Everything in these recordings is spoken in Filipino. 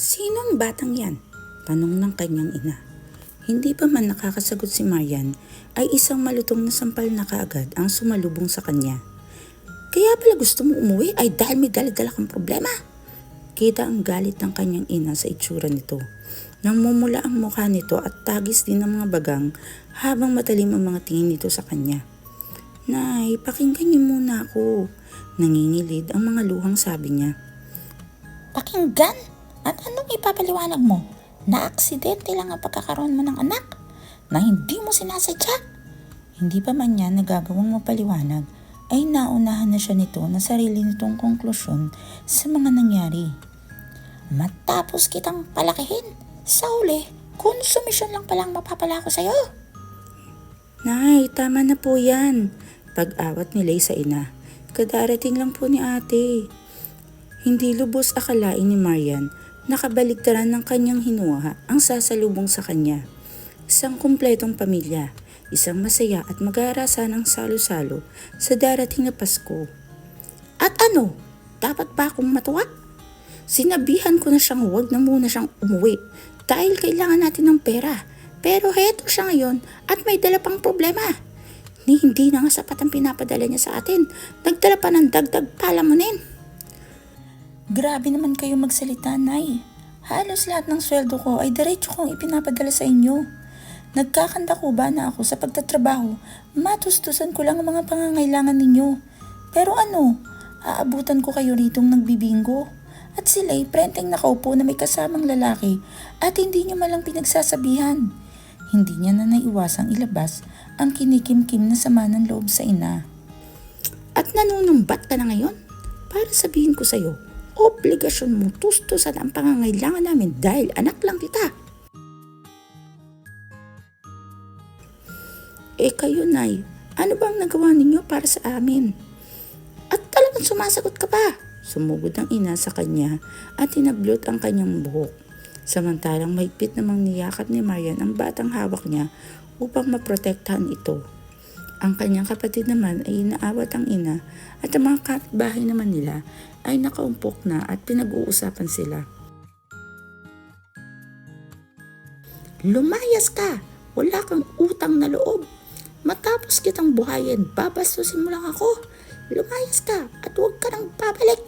Sinong batang yan? Tanong ng kanyang ina. Hindi pa man nakakasagot si Marian, ay isang malutong na sampal na kaagad ang sumalubong sa kanya. Kaya pala gusto mo umuwi ay dahil may dala-dala kang problema. Kita ang galit ng kanyang ina sa itsura nito. Nang mumula ang mukha nito at tagis din ng mga bagang habang matalim ang mga tingin nito sa kanya. Nay, pakinggan niyo muna ako. Nangingilid ang mga luhang sabi niya. Pakinggan? At anong ipapaliwanag mo? Na aksidente lang ang pagkakaroon mo ng anak? Na hindi mo sinasadya? Hindi pa man niya nagagawang mapaliwanag ay naunahan na siya nito na sarili nitong konklusyon sa mga nangyari. Matapos kitang palakihin, sa uli, konsumisyon lang palang mapapala ko sa'yo. Nay, tama na po yan. Pag-awat ni Lay sa ina. Kadarating lang po ni ate. Hindi lubos akalain ni Marian nakabaligtaran ng kanyang hinuha ang sasalubong sa kanya. Isang kumpletong pamilya, isang masaya at mag-aarasa ng salo-salo sa darating na Pasko. At ano? Dapat ba akong matuwa? Sinabihan ko na siyang huwag na muna siyang umuwi dahil kailangan natin ng pera. Pero heto siya ngayon at may dala pang problema. Ni hindi na nga sapat ang pinapadala niya sa atin. Nagdala pa ng dagdag palamunin. Grabe naman kayo magsalita, Nay. Halos lahat ng sweldo ko ay diretso kong ipinapadala sa inyo. Nagkakanda ko ba na ako sa pagtatrabaho, matustusan ko lang ang mga pangangailangan ninyo. Pero ano, aabutan ko kayo ritong nagbibingo. At sila'y prenteng nakaupo na may kasamang lalaki at hindi niyo malang pinagsasabihan. Hindi niya na naiwasang ilabas ang kinikimkim na sama ng loob sa ina. At nanunumbat ka na ngayon? Para sabihin ko sa'yo, obligasyon mo tustusan ang pangangailangan namin dahil anak lang kita. Eh kayo, Nay, ano bang nagawa ninyo para sa amin? At talagang sumasagot ka pa. Sumugod ang ina sa kanya at tinablot ang kanyang buhok. Samantalang mahigpit namang niyakap ni Marian ang batang hawak niya upang maprotektahan ito. Ang kanyang kapatid naman ay inaawat ang ina at ang mga kapitbahay naman nila ay nakaumpok na at pinag-uusapan sila. Lumayas ka! Wala kang utang na loob. Matapos kitang buhayin, babastusin mo lang ako. Lumayas ka at huwag ka nang babalik.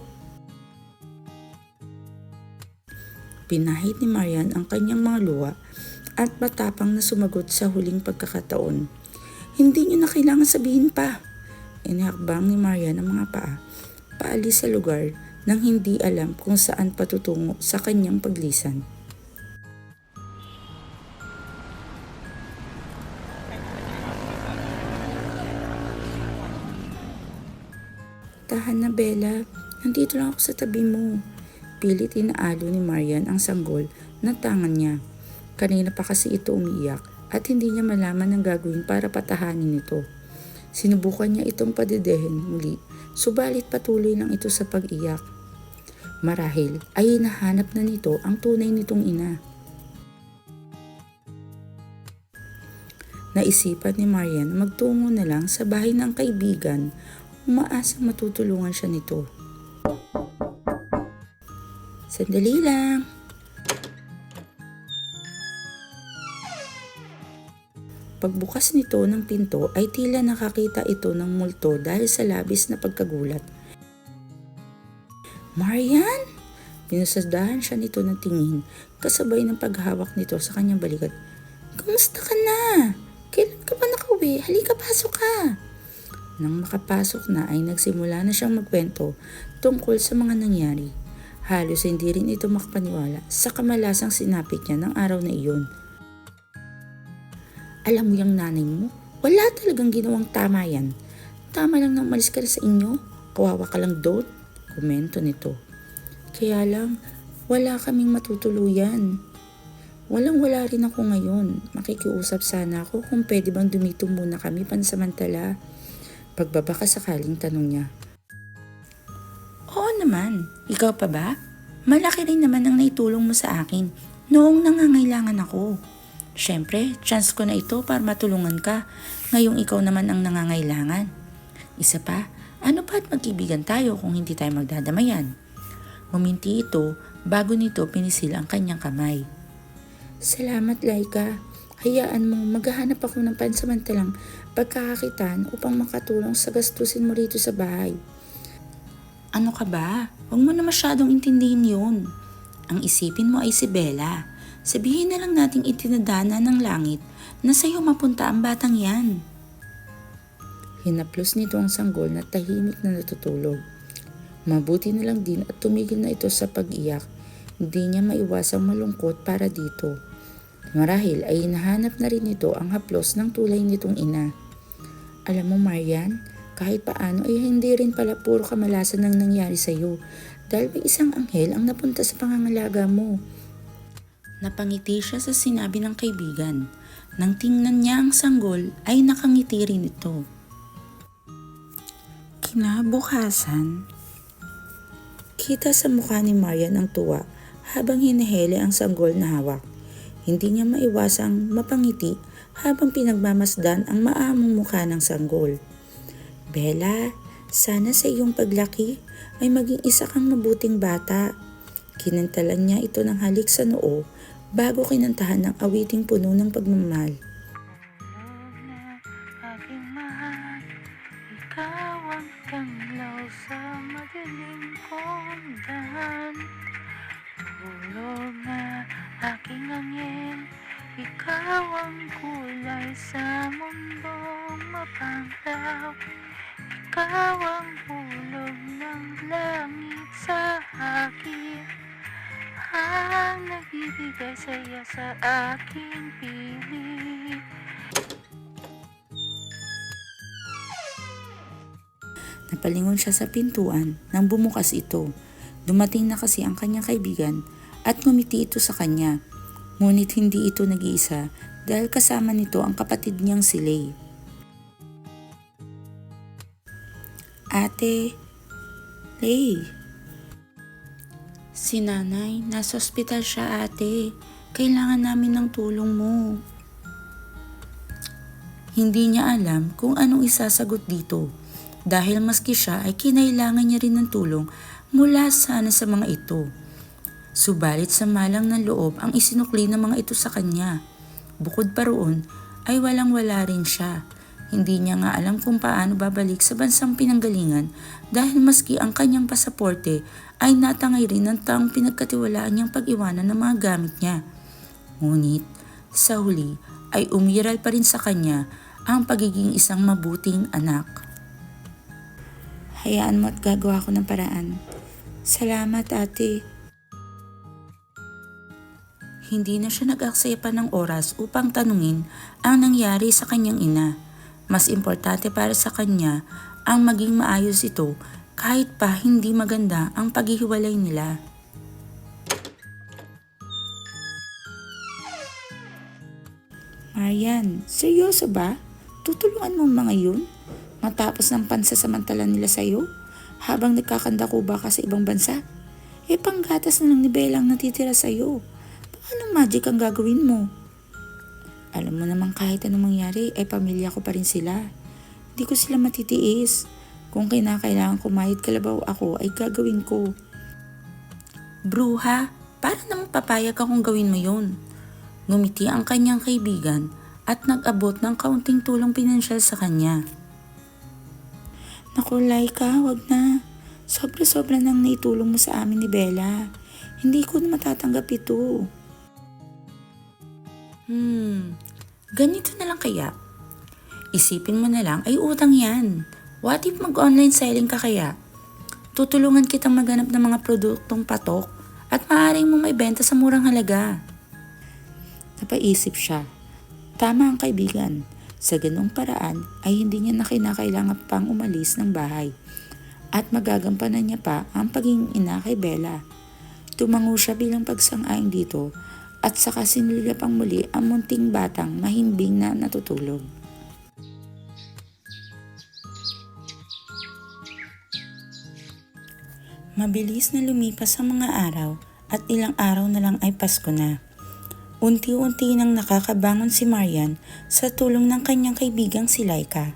Pinahid ni Marian ang kanyang mga luwa at matapang na sumagot sa huling pagkakataon. Hindi niyo na kailangan sabihin pa. Inihakbang ni Marian ang mga paa, paalis sa lugar nang hindi alam kung saan patutungo sa kanyang paglisan. Tahan na Bella, nandito lang ako sa tabi mo. Pilit inaalo ni Marian ang sanggol ng tangan niya. Kanina pa kasi ito umiiyak at hindi niya malaman ang gagawin para patahanin ito. Sinubukan niya itong padidehin muli, subalit patuloy lang ito sa pag-iyak. Marahil ay hinahanap na nito ang tunay nitong ina. Naisipan ni Marian magtungo na lang sa bahay ng kaibigan, umaasang matutulungan siya nito. Sandali lang. Pagbukas nito ng pinto ay tila nakakita ito ng multo dahil sa labis na pagkagulat. Marian! Pinasadahan siya nito ng tingin kasabay ng paghawak nito sa kanyang balikat. Kumusta ka na? Kailan ka ba nakauwi? Halika pasok ka! Nang makapasok na ay nagsimula na siyang magkwento tungkol sa mga nangyari. Halos hindi rin ito makapaniwala sa kamalasang sinapit niya ng araw na iyon. Alam mo yung nanay mo, wala talagang ginawang tama yan. Tama lang na umalis ka na sa inyo. Kawawa ka lang doon. Komento nito. Kaya lang, wala kaming matutuluyan. Walang wala rin ako ngayon. Makikiusap sana ako kung pwede bang dumito muna kami pansamantala. Pagbabaka sakaling tanong niya. Oo naman. Ikaw pa ba? Malaki rin naman ang naitulong mo sa akin noong nangangailangan ako. Siyempre, chance ko na ito para matulungan ka ngayong ikaw naman ang nangangailangan. Isa pa, ano pa at magkibigan tayo kung hindi tayo magdadamayan? Uminti ito bago nito pinisil ang kanyang kamay. Salamat, Laika. Hayaan mo, maghahanap ako ng pansamantalang pagkakakitaan upang makatulong sa gastusin mo rito sa bahay. Ano ka ba? Huwag mo na masyadong intindihin yun. Ang isipin mo ay si Bella. Sabihin na lang nating itinadana ng langit na sa'yo mapunta ang batang yan. Hinaplos nito ang sanggol na tahimik na natutulog. Mabuti na lang din at tumigil na ito sa pag-iyak. Hindi niya maiwasang malungkot para dito. Marahil ay hinahanap na rin ito ang haplos ng tulay nitong ina. Alam mo Marian, kahit paano ay hindi rin pala puro kamalasan ang nangyari sa iyo dahil may isang anghel ang napunta sa pangangalaga mo. Napangiti siya sa sinabi ng kaibigan. Nang tingnan niya ang sanggol ay nakangiti rin ito. Kinabukasan, kita sa mukha ni Marian ang tuwa habang hinihele ang sanggol na hawak. Hindi niya maiwasang mapangiti habang pinagmamasdan ang maamong mukha ng sanggol. Bella, sana sa iyong paglaki ay maging isa kang mabuting bata. Kinantalan niya ito ng halik sa noo bago kinantahan ng awiting puno ng pagmamahal. Ikaw ang tanglaw sa madilim kong dahan Tulog na aking angin Ikaw ang kulay sa mundong mapanglaw Ikaw ang hulog ng langit sa akin Ang nagbibigay saya sa aking piling Napalingon siya sa pintuan nang bumukas ito. Dumating na kasi ang kanyang kaibigan at ngumiti ito sa kanya. Ngunit hindi ito nag-iisa dahil kasama nito ang kapatid niyang si Lay. Ate, Lay. Si nanay, nasa ospital siya ate. Kailangan namin ng tulong mo. Hindi niya alam kung anong isasagot dito dahil maski siya ay kinailangan niya rin ng tulong mula sana sa mga ito. Subalit sa malang ng loob ang isinukli ng mga ito sa kanya. Bukod pa roon ay walang wala rin siya. Hindi niya nga alam kung paano babalik sa bansang pinanggalingan dahil maski ang kanyang pasaporte ay natangay rin ng taong pinagkatiwalaan niyang pag-iwanan ng mga gamit niya. Ngunit sa huli ay umiral pa rin sa kanya ang pagiging isang mabuting anak. Hayaan mo at gagawa ko ng paraan. Salamat ate. Hindi na siya nag-aksaya pa ng oras upang tanungin ang nangyari sa kanyang ina. Mas importante para sa kanya ang maging maayos ito kahit pa hindi maganda ang paghihiwalay nila. Marian, seryoso ba? Tutulungan mo mga yun? Matapos ng pansasamantala nila sa'yo? Habang nagkakandako ba ka sa ibang bansa? Eh panggatas na lang ni Bella ang natitira sa'yo. Paano magic ang gagawin mo? Alam mo naman kahit anong mangyari, ay pamilya ko pa rin sila. Hindi ko sila matitiis. Kung kinakailangan kumayad kalabaw ako, ay gagawin ko. Bruha, para namang papayag akong gawin mo yun. Ngumiti ang kanyang kaibigan at nag-abot ng kaunting tulong pinansyal sa kanya. Naku, Laika, wag na. Sobra-sobra nang naitulong mo sa amin ni Bella. Hindi ko na matatanggap ito. Hmm, ganito na lang kaya. Isipin mo na lang, ay utang yan. What if mag-online selling ka kaya? Tutulungan kitang maghanap ng mga produktong patok at maaaring mo may benta sa murang halaga. Napaisip siya. Tama ang kaibigan. Sa ganong paraan ay hindi niya na kinakailangan pang umalis ng bahay at magagampanan niya pa ang pagiging ina kay Bella. Tumango siya bilang pagsang-ayon dito at saka sinilipang muli ang munting batang mahimbing na natutulog. Mabilis na lumipas ang mga araw at ilang araw na lang ay Pasko na. Unti-unti nang nakakabangon si Marian sa tulong ng kanyang kaibigang si Laika.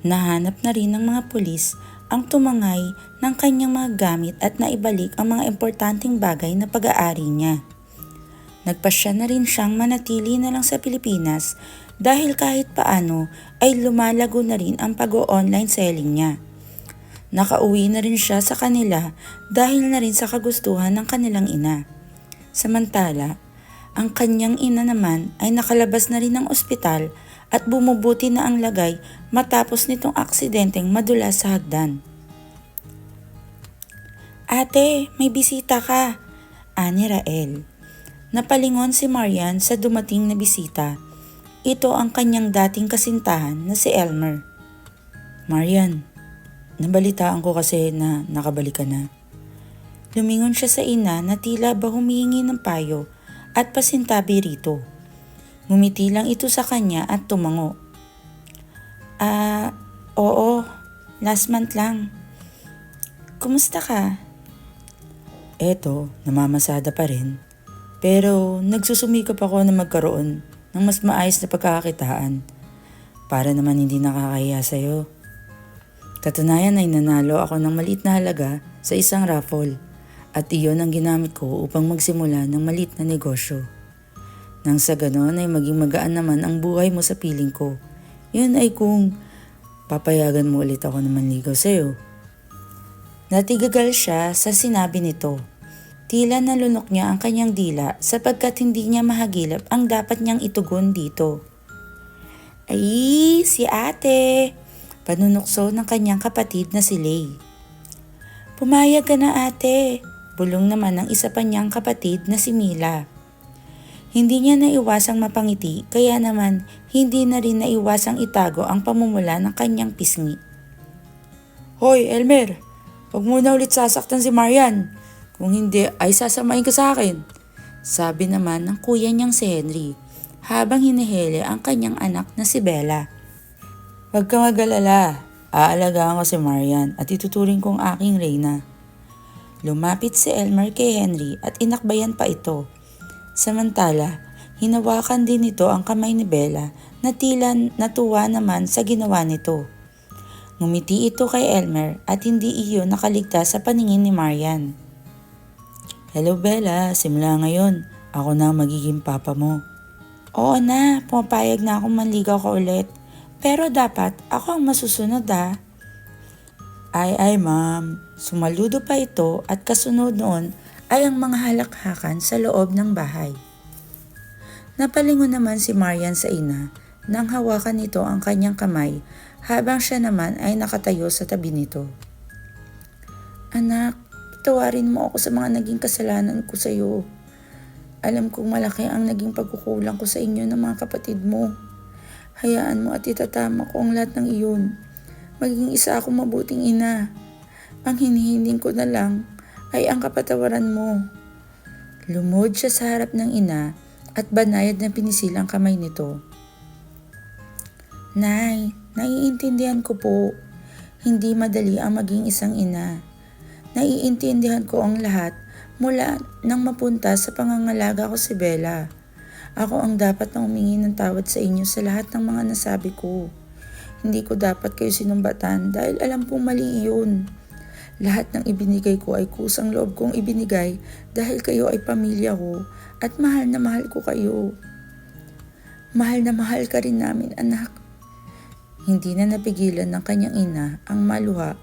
Nahanap na rin ng mga pulis ang tumangay ng kanyang mga gamit at naibalik ang mga importanteng bagay na pag-aari niya. Nagpasya na rin siyang manatili na lang sa Pilipinas dahil kahit paano ay lumalago na rin ang pag-online selling niya. Nakauwi na rin siya sa kanila dahil na rin sa kagustuhan ng kanilang ina. Samantala, ang kanyang ina naman ay nakalabas na rin ng ospital at bumubuti na ang lagay matapos nitong aksidenteng madula sa hagdan. Ate, may bisita ka, ani Rael. Napalingon si Marian sa dumating na bisita. Ito ang kanyang dating kasintahan na si Elmer. Marian, nabalitaan ko kasi na nakabalik ka na. Lumingon siya sa ina na tila ba humihingi ng payo at pasintabi rito. Ngumiti lang ito sa kanya at tumango. Ah, oo, last month lang. Kumusta ka? Eto, namamasada pa rin. Pero nagsusumikap ako na magkaroon ng mas maayos na pagkakakitaan para naman hindi nakakahiya sa'yo. Katunayan ay nanalo ako ng maliit na halaga sa isang raffle at iyon ang ginamit ko upang magsimula ng maliit na negosyo. Nang sa ganon ay maging magaan naman ang buhay mo sa piling ko. Yun ay kung papayagan mo ulit ako na manligaw sa'yo. Natigagal siya sa sinabi nito. Tila nalunok niya ang kanyang dila sapagkat hindi niya mahagilap ang dapat niyang itugon dito. Ay, si ate! Panunukso ng kanyang kapatid na si Lay. Pumayag ka na ate, bulong naman ng isa pa niyang kapatid na si Mila. Hindi niya naiwasang mapangiti kaya naman hindi na rin naiwasang itago ang pamumula ng kanyang pisngi. Hoy, Elmer! Huwag mo na ulit sasaktan si Marian. Kung hindi ay sasamain ka sa akin. Sabi naman ng kuya niyang si Henry habang hinihili ang kanyang anak na si Bella. Huwag ka mag-alala. Aalagaan ko si Marian at ituturing kong aking reyna. Lumapit si Elmer kay Henry at inakbayan pa ito. Samantala, hinawakan din nito ang kamay ni Bella na tila natuwa naman sa ginawa nito. Ngumiti ito kay Elmer at hindi iyon nakaligtas sa paningin ni Marian. Hello Bella, simula ngayon, ako na ang magiging papa mo. Oo na, pumapayag na akong manligaw ka ulit. Pero dapat ako ang masusunod ah. Ay ay ma'am, sumaludo pa ito at kasunod noon ay ang mga halakhakan sa loob ng bahay. Napalingon naman si Marian sa ina nang hawakan nito ang kanyang kamay habang siya naman ay nakatayo sa tabi nito. Anak, tawarin mo ako sa mga naging kasalanan ko sa iyo. Alam kong malaki ang naging pagkukulang ko sa inyo ng mga kapatid mo. Hayaan mo at itatama ko ang lahat ng iyon. Maging isa akong mabuting ina. Ang hinihiling ko na lang ay ang kapatawaran mo. Lumod siya sa harap ng ina at banayad na pinisil ang kamay nito. Nay, naiintindihan ko po. Hindi madali ang maging isang ina. Naiintindihan ko ang lahat mula nang mapunta sa pangangalaga ko si Bella. Ako ang dapat na humingi ng tawad sa inyo sa lahat ng mga nasabi ko. Hindi ko dapat kayo sinumbatan dahil alam kong mali iyon. Lahat ng ibinigay ko ay kusang loob kong ibinigay dahil kayo ay pamilya ko at mahal na mahal ko kayo. Mahal na mahal ka rin namin anak. Hindi na napigilan ng kanyang ina ang maluha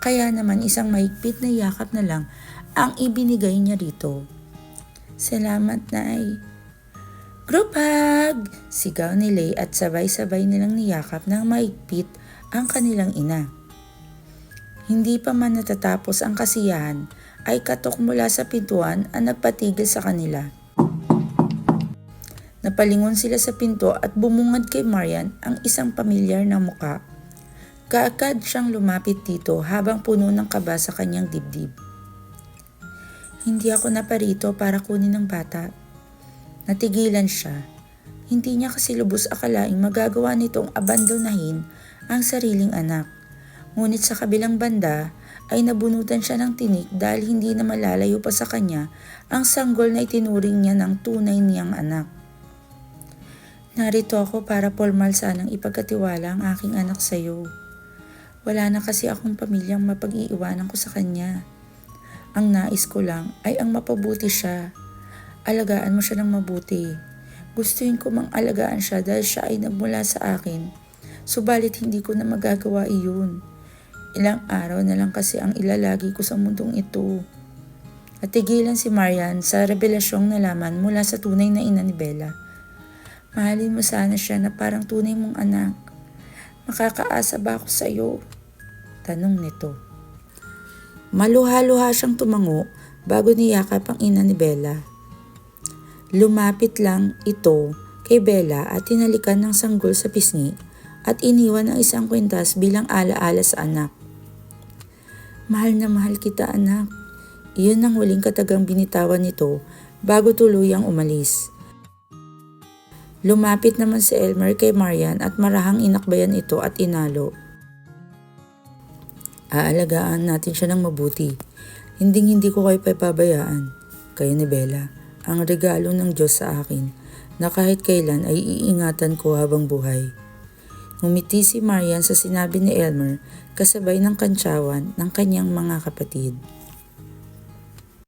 kaya naman isang mahigpit na yakap na lang ang ibinigay niya rito. Salamat, Nay. Group hug! Sigaw ni Lay at sabay-sabay nilang niyakap ng mahigpit ang kanilang ina. Hindi pa man natatapos ang kasiyahan ay katok mula sa pintuan ang nagpatigil sa kanila. Napalingon sila sa pinto at bumungad kay Marian ang isang pamilyar na muka. Kaagad siyang lumapit dito habang puno ng kaba sa kanyang dibdib. Hindi ako naparito para kunin ng bata. Natigilan siya. Hindi niya kasi lubos akalaing magagawa nitong abandonahin ang sariling anak. Ngunit sa kabilang banda ay nabunutan siya ng tinik dahil hindi na malalayo pa sa kanya ang sanggol na itinuring niya ng tunay niyang anak. Narito ako para formal sanang ipagkatiwala ang aking anak sa iyo. Wala na kasi akong pamilyang mapag-iiwanan ko sa kanya. Ang nais ko lang ay ang mapabuti siya. Alagaan mo siya ng mabuti. Gustuin ko mang alagaan siya dahil siya ay nagmula sa akin. Subalit hindi ko na magagawa iyon. Ilang araw na lang kasi ang ilalagi ko sa mundong ito. At tigilan si Marian sa revelasyong nalaman mula sa tunay na ina ni Bella. Mahalin mo sana siya na parang tunay mong anak. Makakaasa ba ako sa iyo? Tanong nito. Maluha-luha siyang tumango bago niyakap ang ina ni Bella. Lumapit lang ito kay Bella at tinalikan ng sanggol sa pisngi at iniwan ang isang kwintas bilang alaala sa anak. Mahal na mahal kita anak. Iyon ang huling katagang binitawan nito bago tuluyang umalis. Lumapit naman si Elmer kay Marian at marahang inakbayan ito at inalo. Aalagaan natin siya ng mabuti. Hinding hindi ko kayo papabayaan. Kayo ni Bella, ang regalo ng Diyos sa akin na kahit kailan ay iingatan ko habang buhay. Ngumiti si Marian sa sinabi ni Elmer kasabay ng kantsawan ng kanyang mga kapatid.